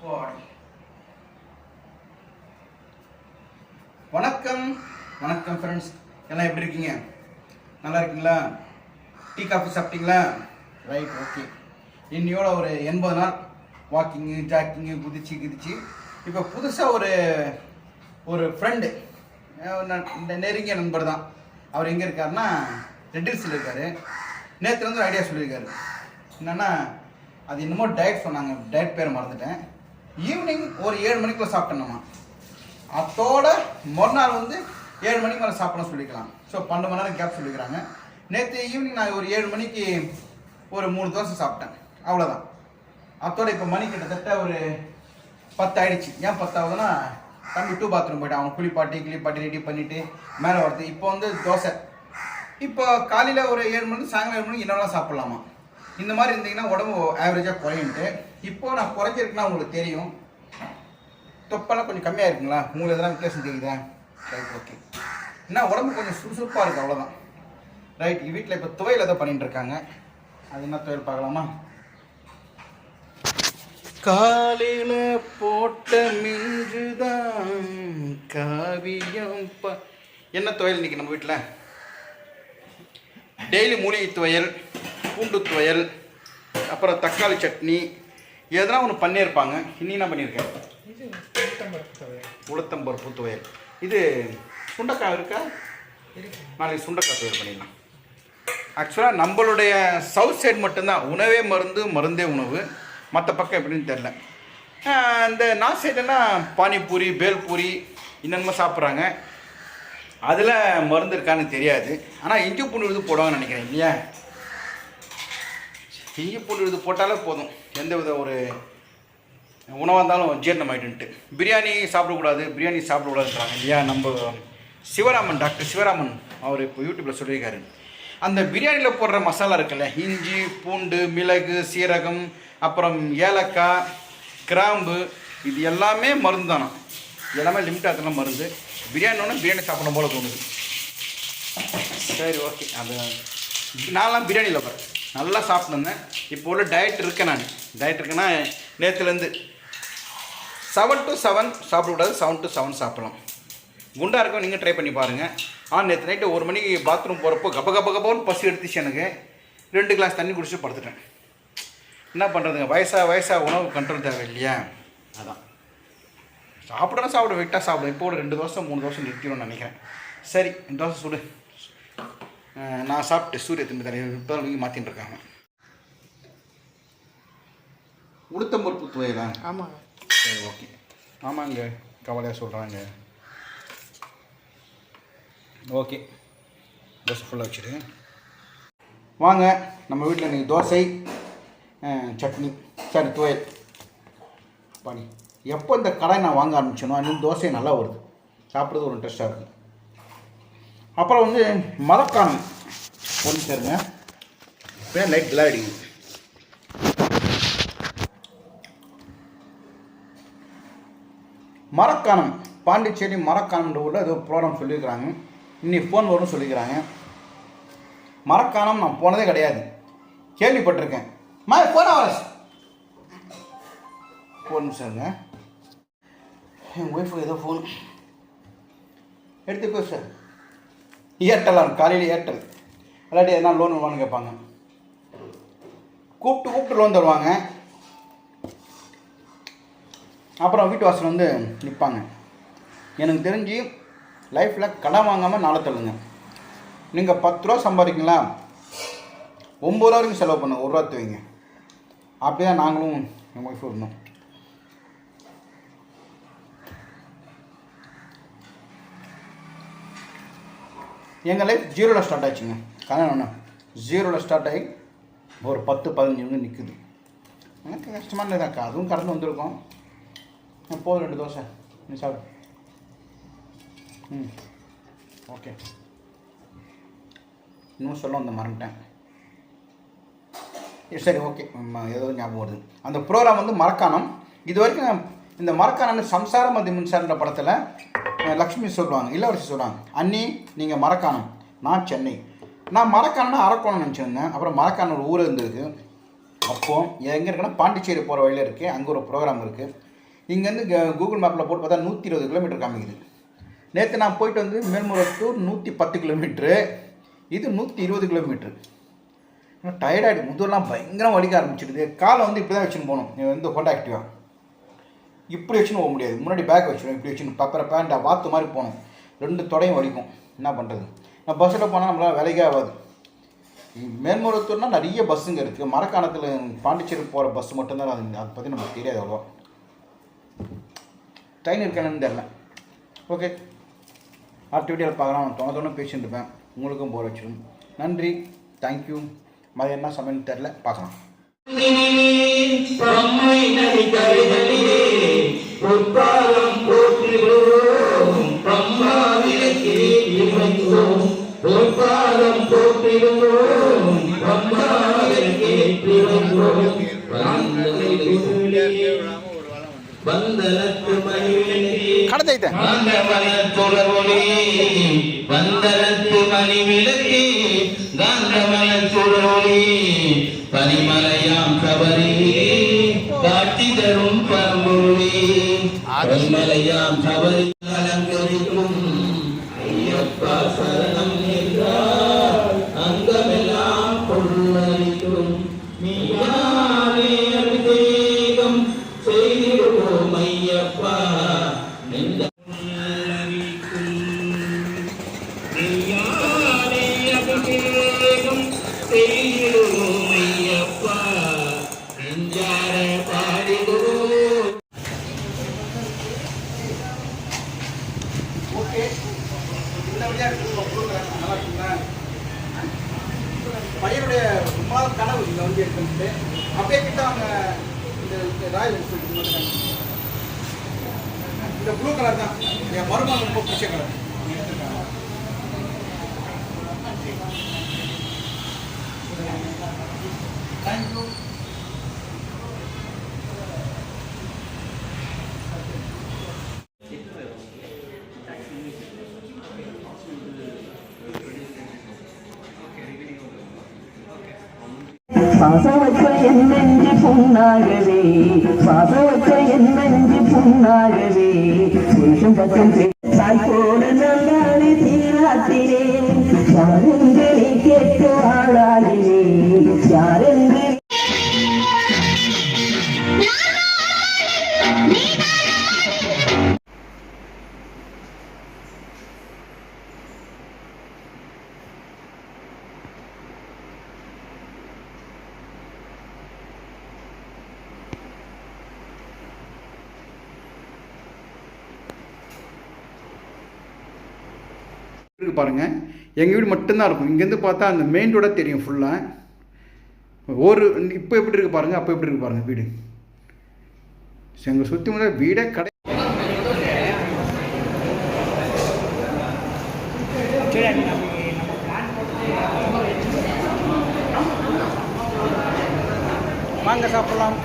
பாடி. வணக்கம். வணக்கம் ஃப்ரெண்ட்ஸ் எல்லாம் எப்படி இருக்கீங்க? நல்லா இருக்கீங்களா? டீ காஃபி சாப்பிட்டீங்களா? ரைட் ஓகே இன்னையோட ஒரு எண்பது நாள் வாக்கிங்கு ஜாக்கிங்கு குதிச்சு குதிச்சு. இப்போ புதுசாக ஒரு ஒரு ஃப்ரெண்டு நெருங்கிய நண்பர் தான். அவர் எங்கே இருக்காருன்னா ரெட்டில்ஸில் இருக்காரு. நேற்று வந்து ஒரு ஐடியா சொல்லியிருக்காரு. என்னென்னா அது என்னமோ டயட் சொன்னாங்க. டயட் பேர் மறந்துட்டேன். ஈவினிங் ஒரு ஏழு மணிக்குள்ள சாப்பிட்டணுமா அதோட மறுநாள் வந்து ஏழு மணிக்கு மேலே சாப்பிடணும் சொல்லிக்கலாம். ஸோ பன்னெண்டு மணி நேரம் கேப் சொல்லிக்கிறாங்க. நேற்று ஈவினிங் நான் ஒரு ஏழு மணிக்கு ஒரு மூணு தோசை சாப்பிட்டேன். அவ்வளோதான் அதோட இப்போ மணி கிட்டத்தட்ட ஒரு பத்து ஆயிடுச்சு. ஏன் பத்தாவதுன்னா தம்பி டூ பாத்ரூம் போய்ட்டு அவன் குளிப்பாட்டி கிளிப்பாட்டி ரெடி பண்ணிட்டு மேலே வருது. இப்போ வந்து தோசை. இப்போ காலையில் ஒரு ஏழு மணி சாயங்காலம் ஏழு மணிக்கு என்னெல்லாம் சாப்பிட்லாமா? இந்த மாதிரி இருந்தீங்கன்னா உடம்பு ஆவரேஜாக குறையுன்ட்டு இப்போ நான் குறைஞ்சிருக்குன்னா உங்களுக்கு தெரியும். தொப்பெல்லாம் கொஞ்சம் கம்மியாக இருக்குங்களா உங்களுக்கு எதனா வித்தியாசம் தெரியுதா? ரைட் ஓகே என்ன உடம்பு கொஞ்சம் சுறுசுறுப்பாக இருக்குது அவ்வளோதான் ரைட் வீட்டில் இப்போ துவையல் ஏதோ பண்ணிட்டு இருக்காங்க அது என்ன துவையல் பார்க்கலாமா? காலையில் போட்ட மிஞ்சுதான் காவியம் ப என்ன துவையல் இன்னைக்கு நம்ம வீட்டில் டெய்லி மூலிகை துவையல். பூண்டு துவையல் அப்புறம் தக்காளி சட்னி எதனா ஒன்று பண்ணியிருப்பாங்க. இன்னி என்ன பண்ணியிருக்கேன்? உளுத்தம்பருப்பு துவையல். இது சுண்டக்காய் இருக்கா. நாளைக்கு சுண்டக்காய் துவையல் பண்ணிடலாம். ஆக்சுவலாக நம்மளுடைய சவுத் சைடு மட்டும்தான். உணவே மருந்து மருந்தே உணவு. மற்ற பக்கம் எப்படின்னு தெரில இந்த நார்த் சைடெல்லாம் பானிபூரி பேல்பூரி இன்னென்னமோ சாப்பிட்றாங்க. அதில் மருந்து இருக்கான்னு தெரியாது. ஆனால் இஞ்சி பூண்டு இது போடுவாங்கன்னு நினைக்கிறேன் இல்லையா? இஞ்சி பூண்டு இது போட்டாலே போதும். எந்த வித ஒரு உணவாக இருந்தாலும் ஜீரணம் ஆகிட்டுன்ட்டு பிரியாணி சாப்பிடக்கூடாது பிரியாணி சாப்பிடக்கூடாதுன்றாங்க இல்லையா? நம்ம சிவராமன் டாக்டர் சிவராமன் அவர் இப்போ யூடியூப்பில் சொல்லியிருக்காரு. அந்த பிரியாணியில் போடுற மசாலா இருக்குல்ல இஞ்சி பூண்டு மிளகு சீரகம் அப்புறம் ஏலக்காய் கிராம்பு இது எல்லாமே மருந்து தானே? எல்லாமே லிமிட்டாக இருக்கலாம் மருந்து. பிரியாணி ஒன்று பிரியாணி சாப்பிடணும் போல தோணுது. சரி ஓகே அது நான்லாம் பிரியாணியில் போகிறேன் நல்லா சாப்பிட்டுருந்தேன் இப்போ உள்ள டயட் இருக்கேன் நான். டயட் இருக்கேன்னா நேற்றுலேருந்து செவன் டு செவன் சாப்பிடக்கூடாது செவன் டு செவன் சாப்பிடலாம். குண்டாக இருக்கும் நீங்கள் ட்ரை பண்ணி பாருங்கள் ஆனால் நேற்று நைட்டு ஒரு மணிக்கு பாத்ரூம் போகிறப்போ கப கப கபன்னு பசி எடுத்துச்சு எனக்கு. ரெண்டு கிளாஸ் தண்ணி குடிச்சு படுத்துட்டேன். என்ன பண்ணுறதுங்க வயசாக வயசாக உணவு கண்ட்ரோல் தேவை இல்லையா அதான். சாப்பிடணும் சாப்பிட வெயிட்டாக சாப்பிடும் இப்போ ஒரு ரெண்டு தோசை மூணு தோசை நிறுத்திடும்னு நினைக்கிறேன். சரி தோசை சுடு. நான் சாப்பிட்டு சூரிய திரும்பி தரேன் இப்போ தான் மாற்றின்னு இருக்காங்க. உளுத்தம்பருப்பு துவையலா? ஆமாங்க. சரி ஓகே. ஆமாங்க கவலையாக சொல்கிறாங்க ஓகே. தோசை ஃபுல்லாக வச்சுரு வாங்க நம்ம வீட்டில் இன்றைக்கி தோசை சட்னி சரி துவையல். பண்ணி எப்போ இந்த கடை நான் வாங்க ஆரம்பிச்சேனோ அன்றைக்கி தோசை நல்லா வருது. சாப்பிட்றது ஒரு இன்ட்ரெஸ்ட்டாக இருக்குது அப்புறம் வந்து மரக்காணம் ஒன்று சேருங்க. இப்போ லைட் கிளா அடிக்குது. மரக்காணம் பாண்டிச்சேரி மரக்காணம்ன்ற ஊரில் ஏதோ ப்ரோக்ராம் சொல்லியிருக்கிறாங்க. இன்னைக்கு ஃபோன் வரும்னு சொல்லியிருக்கிறாங்க. மரக்காணம் நான் போனதே கிடையாது. கேள்விப்பட்டிருக்கேன். மா ஃபோன் அவரஸ் ஒரு நிமிஷம் இருங்க. என் ஒய்ஃபு ஏதோ ஃபோன் எடுத்து பேசு ஏர்டெல் காலையில் ஏர்டெல் இல்லாட்டி எதனா லோன் வருவான்னு கேட்பாங்க. கூப்பிட்டு கூப்பிட்டு லோன் தருவாங்க. அப்புறம் வீட்டு வாசல் வந்து நிற்பாங்க எனக்கு தெரிஞ்சு லைஃப்பில் கடன் வாங்காமல் நாளை தள்ளுங்க. நீங்கள் பத்து ரூபா சம்பாதிக்கலாம் ஒம்பது ரூபா வரைக்கும் செலவு பண்ணுங்க. ஒரு ரூபா அப்படி அப்படியே நாங்களும் எங்கள் ஒய்ஃப் இருந்தோம். எங்கள் லைஃப் ஜீரோவில் ஸ்டார்ட் ஆச்சுங்க. கல்யாணம் ஒன்று ஜீரோவில் ஸ்டார்ட் ஆகி ஒரு பத்து பதினஞ்சு வந்து நிற்குது எனக்கு கஷ்டமான இதாக்கா அதுவும் கடந்து வந்திருக்கோம். போதும் ரெண்டு தோசை. நீ சாப்பிடு. ம். ஓகே. இன்னும் சொல்ல வந்த மறந்துட்டேன். ஏ, சரி ஓகே. ஏதோ ஞாபகம் வருது. அந்த ப்ரோக்ராம் வந்து மரக்காணம் இது வரைக்கும் இந்த மரக்காணம் சம்சாரம் மதி மின்சாரன்ற படத்தில் லக்ஷ்மி சொல்லுவாங்க இளவரசி சொல்லுவாங்க அண்ணி நீங்கள் மரக்காணம் நான் சென்னை. நான் மரக்காணம்னா அரக்கோணம் நினச்சிருந்தேன். அப்புறம் மரக்கான ஒரு ஊர் இருந்திருக்கு அப்போது எங்கே இருக்குன்னா பாண்டிச்சேரி போகிற வழியில் இருக்குது அங்கே ஒரு ப்ரோக்ராம் இருக்குது இங்கேருந்து கூகுள் மேப்பில் போட்டு பார்த்தா நூற்றி இருபது கிலோமீட்டர் காமிக்குது. நேற்று நான் போயிட்டு வந்து மேல்முருகத்தூர் நூற்றி பத்து கிலோமீட்ரு இது நூற்றி இருபது கிலோமீட்ரு டயர்டாகிடு முதுவெல்லாம் பயங்கரம் வலிக்க ஆரம்பிச்சிடுது. காலை வந்து இப்படி தான் வச்சுன்னு போகணும். இது வந்து ஹோண்டா ஆக்டிவா இப்படி வச்சுன்னு போக முடியாது. முன்னாடி பேக் வச்சிடும் இப்படி வச்சுன்னு பப்பரை பேண்டா வாத்து மாதிரி போகணும். ரெண்டு தொடையும் வலிக்கும். என்ன பண்ணுறது நான் பஸ்ஸில் போனால் நம்மளால் வேலைக்கே ஆகாது. மேல்மருவத்தூர்னா நிறைய பஸ்ஸுங்க இருக்குது மரக்காணத்தில் பாண்டிச்சேரி போகிற பஸ் மட்டும்தான் அது அதை பற்றி நமக்கு தெரியாது அவ்வளோ ட்ரெயின் இருக்கானு தெரில ஓகே அடுத்த வீடியோவில் பார்க்கலாம். தொண தொண்ணு பேசிட்டு இருப்பேன். உங்களுக்கும் போர் வச்சிடும் நன்றி. தேங்க்யூ மதியம் என்ன சமையல் தெரில பார்க்கலாம். பிரம்மை நடிகரிகளிலே பொற்பாலம் போற்றிடுவோம். பிரம்மாவிலக்கே இறைந்தோம் பொற்பாலம் போற்றிடுவோம். மணிவிலக்கே காந்தமலத்துறவொளி வந்தலத்து மணி விளக்கே അലങ്കരിക്കും അയ്യപ്പ ശരണം അംഗമെല്ലാം കൊള്ളരിക്കും. നീയാണേ അഭിഷേകം ചെയ്തിടും അയ്യപ്പ നിന്റെ ചെയ്തിടും അയ്യപ്പ നിഞ്ചാര கனவு இந்த அப்படியே கிட்ட அவங்க இந்த ராயல் என்ஃபீல்டு இந்த ப்ளூ கலர் தான். என் மருமகன் ரொம்ப பிடிச்ச கலர் தேங்க்யூ பாசவற்ற என் நெஞ்சு புண்ணாகவே பாசவற்ற என் நெஞ்சு புண்ணாகவே. புருஷன் பக்கம் தாய் போல நல்லாளி தீராத்தினே கேட்டு ஆளாகிறேன் இருக்கு பாருங்கள் எங்கள் வீடு மட்டும்தான் இருக்கும். இங்கேருந்து பார்த்தா அந்த மெயின் ரோடாக தெரியும் ஃபுல்லாக ஒரு இப்போ எப்படி இருக்கு பாருங்கள் அப்போ எப்படி இருக்கு பாருங்கள் வீடு. எங்கள் சுற்றி முதல்ல வீடே கடை வாங்க சாப்பிடலாம்.